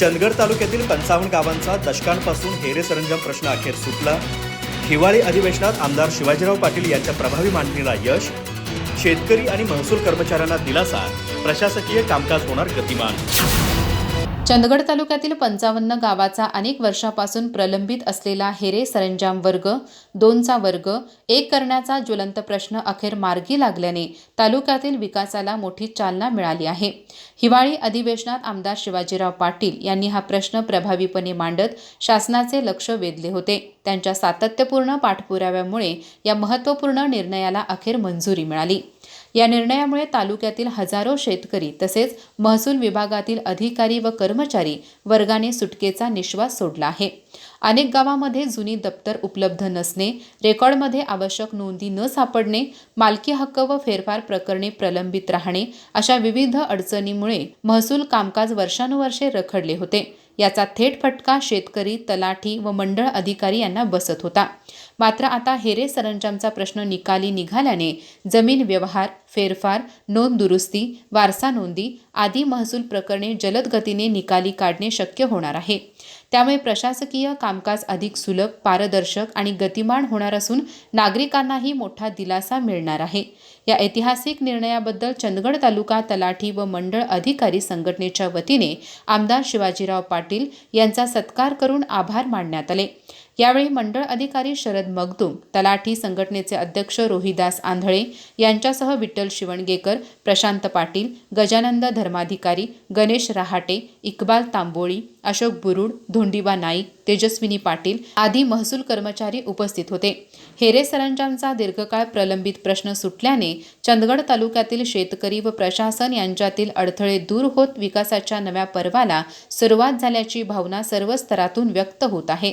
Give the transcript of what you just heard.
चंदगड तालुक्यातील पंचावन्न गावांचा दशकांपासून हेरे सरंजाम प्रश्न अखेर सुटला. हिवाळी अधिवेशनात आमदार शिवाजीराव पाटील यांच्या प्रभावी मांडणीला यश शेतकरी आणि महसूल कर्मचाऱ्यांना दिलासा प्रशासकीय कामकाज होणार गतिमान. चंदगड तालुक्यातील पंचावन्न गावाचा अनेक वर्षापासून प्रलंबित असलेला हेरे सरंजाम वर्ग दोनचा वर्ग एक करण्याचा ज्वलंत प्रश्न अखेर मार्गी लागल्याने तालुक्यातील विकासाला मोठी चालना मिळाली आहे. हिवाळी अधिवेशनात आमदार शिवाजीराव पाटील यांनी हा प्रश्न प्रभावीपणे मांडत शासनाचे लक्ष वेधले होते. त्यांच्या सातत्यपूर्ण पाठपुराव्यामुळे या महत्त्वपूर्ण निर्णयाला अखेर मंजुरी मिळाली. या निर्णयामुळे तालुक्यातील हजारो शेतकरी तसेच महसूल विभागातील अधिकारी व कर्मचारी वर्गाने सुटकेचा निश्वास सोडला आहे. अनेक गावामध्ये जुनी दप्तर उपलब्ध नसणे रेकॉर्डमध्ये आवश्यक नोंदी न सापडणे मालकी हक्क व फेरफार प्रकरणे प्रलंबित राहणे अशा विविध अडचणीमुळे महसूल कामकाज वर्षानुवर्षे रखडले होते. याचा थेट फटका शेतकरी तलाठी व मंडळ अधिकारी यांना बसत होता. मात्र आता हेरे सरंजामचा प्रश्न निकाली निघाल्याने जमीन व्यवहार फेरफार नोंद दुरुस्ती वारसा नोंदी आदी महसूल प्रकरणे जलद गतीने निकाली काढणे शक्य होणार आहे. त्यामुळे प्रशासकीय कामकाज अधिक सुलभ पारदर्शक आणि गतिमान होणार असून नागरिकांनाही मोठा दिलासा मिळणार आहे. या ऐतिहासिक निर्णयाबद्दल चंदगड तालुका तलाठी व मंडळ अधिकारी संघटनेच्या वतीने आमदार शिवाजीराव पाटील यांचा सत्कार करून आभार मानण्यात आले. यावेळी मंडळ अधिकारी शरद मगदुम तलाठी संघटनेचे अध्यक्ष रोहिदास आंधळे यांच्यासह विठ्ठल शिवणगेकर प्रशांत पाटील गजानंद धर्माधिकारी गणेश रहाटे इक्बाल तांबोळी अशोक बुरुड धोंडीबा नाईक तेजस्विनी पाटील आदी महसूल कर्मचारी उपस्थित होते. हेरे सरंजामचा दीर्घकाळ प्रलंबित प्रश्न सुटल्याने चंदगड तालुक्यातील शेतकरी व प्रशासन यांच्यातील अडथळे दूर होत विकासाच्या नव्या पर्वाला सुरुवात झाल्याची भावना सर्व स्तरातून व्यक्त होत आहे.